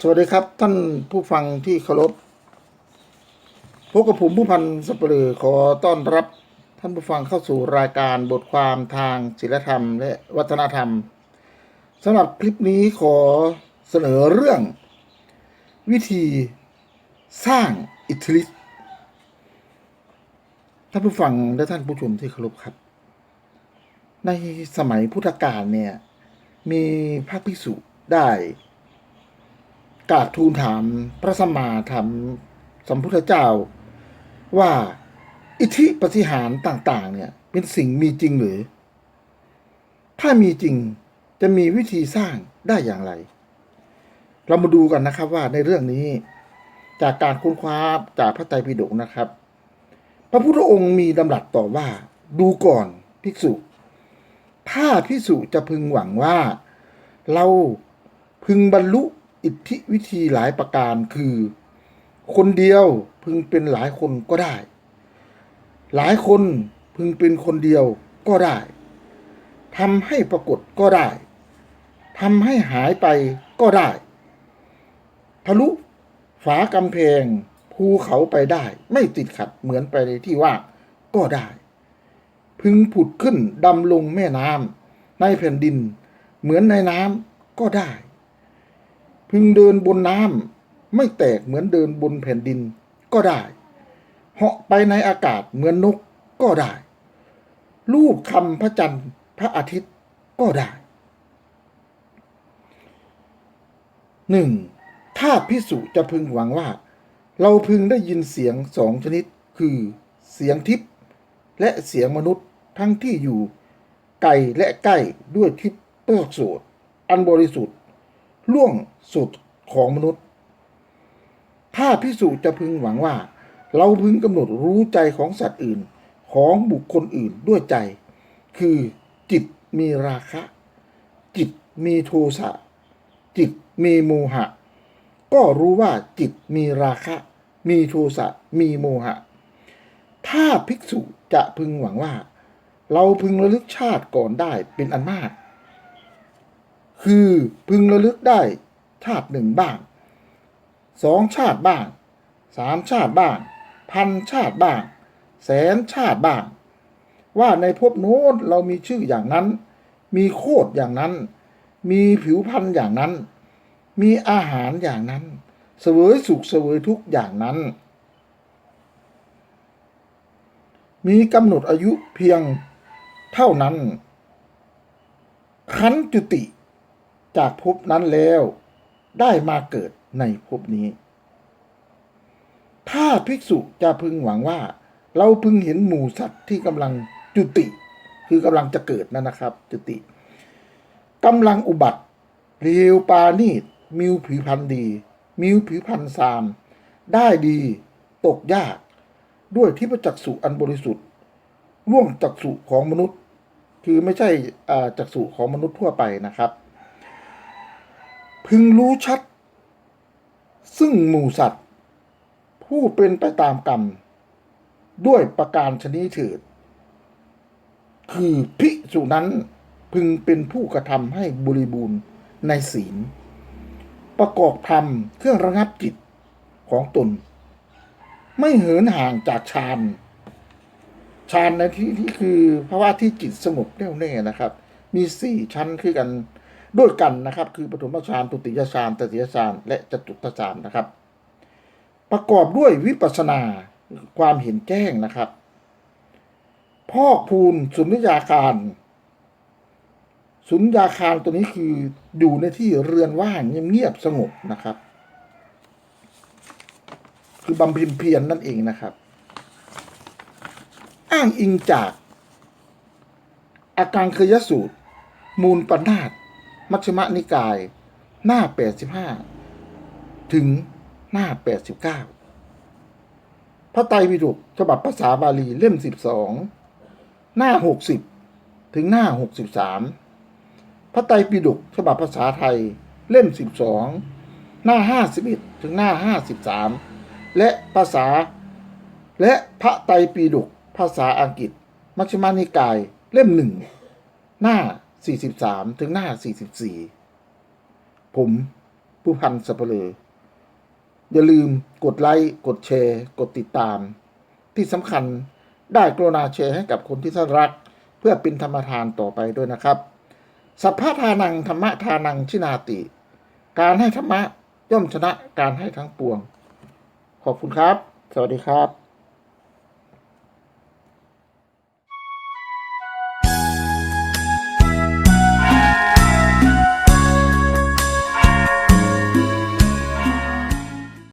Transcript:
สวัสดีครับท่านผู้ฟังที่เคารพพบกับผมผู้พันสปรือขอต้อนรับท่านผู้ฟังเข้าสู่รายการบทความทางศิลธรรมและวัฒนธรรมสำหรับคลิปนี้ขอเสนอเรื่อง วิธีสร้างอิทธิฤทธิ์ท่านผู้ฟังและท่านผู้ชมที่เคารพครับ ในสมัยพุทธกาลเนี่ยมีพระภิกษุได้ กราบทูลถามพระสัมมาธรรมสัมพุทธเจ้า ว่าอิทธิปฏิหารต่างๆ เนี่ย เป็นสิ่งมีจริงหรือ ถ้ามีจริงจะมีวิธีสร้างได้อย่างไร เรามาดูกันนะครับว่าในเรื่องนี้ จากการค้นคว้าจากพระไตรปิฎกนะครับ พระพุทธองค์มีดำรัสต่อว่า ดูก่อนภิกษุ ถ้าภิกษุจะพึงหวังว่า เราพึงบรรลุ อิทธิวิธีหลายประการคือ คนเดียวพึงเป็นหลายคนก็ได้ หลายคนพึงเป็นคนเดียวก็ได้ทำให้ปรากฏก็ได้ทำให้หายไปก็ได้ ทะลุฝากำแพงภูเขาไปได้ ไม่ติดขัดเหมือนไปในที่ว่าก็ได้ พึงผุดขึ้นดำลงแม่น้ำในแผ่นดิน เหมือนในน้ำก็ได้ พึงเดินบนน้ำไม่แตกเหมือนเดินบนแผ่นดินก็ได้ เหาะไปในอากาศเหมือนนกก็ได้ลูกคำพระจันทร์พระอาทิตย์ก็ได้หนึ่งถ้าพิสุจะพึงหวังว่า เราพึงได้ยินเสียงสองชนิดคือเสียงทิพย์และเสียงมนุษย์ทั้งที่อยู่ไกลและใกล้ด้วยทิพย์เปิกโสดอันบริสุทธิ์ ล่วงสุดของมนุษย์ ถ้าพิสูจน์จะพึงหวังว่า เราพึงกำหนดรู้ใจของสัตว์อื่นของบุคคลอื่นด้วยใจ คือจิตมีราคะ จิตมีโทสะ จิตมีโมหะ ก็รู้ว่าจิตมีราคะ มีโทสะ มีโมหะ ถ้าภิกษุจะพึงหวังว่า เราพึงระลึกชาติก่อนได้เป็นอันมาก คือพึงระลึกได้ชาติหนึ่งบ้างสองชาติบ้างสามชาติบ้าง พันชาติบ้าง แสนชาติบ้าง ว่าในภพโน้นเรามีชื่ออย่างนั้น มีโคดอย่างนั้น มีผิวพรรณอย่างนั้น มีอาหารอย่างนั้นเสวยสุขเสวยทุกอย่างนั้น มีกำหนดอายุเพียงเท่านั้นคันจุติ จากภพนั้นแล้ว ได้มาเกิดในภพนี้ ถ้าภิกษุจะพึงหวังว่า เราพึงเห็นหมู่สัตว์ที่กำลังจุติ คือกำลังจะเกิดนั่นนะครับ จุติกำลังอุบัติเรียวปานีดมิวผิวพันธ์ดี มิวผิวพันธ์ซาม ได้ดีตกยาก ด้วยที่ประจักษุอันบริสุทธิ์ล่วงจักษุของมนุษย์ คือไม่ใช่อ่าจักษุของมนุษย์ทั่วไปนะครับ พึงรู้ชัด ซึ่งหมู่สัตว์ ผู้เป็นไปตามกรรม ด้วยประการชนิดเถิดคือภิกษุนั้นพึงเป็นผู้กระทำให้บริบูรณ์ในศีล ประกอบธรรมเครื่องระงับจิตของตน ไม่เหินห่างจากฌานฌานในที่ที่คือภาวะที่จิตสงบแน่วแน่นะครับ มีสี่ชั้นคือกัน ด้วยกันนะครับ คือปฐมฌานตุติยฌานตติยฌานและจตุตฌานนะครับ ประกอบด้วยวิปัสนาความเห็นแจ้งนะครับพอกพูนสุญญาคาร สุญญาคารตัวนี้คืออยู่ในที่เรือนว่างเงียบสงบนะครับ คือบำเพ็ญเพียรนนั่นเองนะครับ อ้างอิงจาก อาการเคยสูตร มูลปนาต มัชฌิมนิกาย หน้า 85 ถึงหน้า 89 พระไตรปิฎกฉบับภาษาบาลีเล่ม 12 หน้า 60 ถึงหน้า 63 พระไตรปิฎกฉบับภาษาไทยเล่ม 12 หน้า 51 ถึงหน้า 53 และภาษา และพระไตรปิฎกภาษาอังกฤษ มัชฌิมานิกายเล่มหนึ่งหน้า 43 ถึงหน้า 44 ผมผู้พันสับเปลืออย่าลืมกดไลค์ กดแชร์ กดติดตาม ที่สำคัญได้กรุณาแชร์ให้กับคนที่ท่านรัก เพื่อเป็นธรรมทานต่อไปด้วยนะครับ สัพพะทานังธรรมะทานังชินาติ การให้ธรรมะย่อมชนะการให้ทั้งปวง ขอบคุณครับ สวัสดีครับ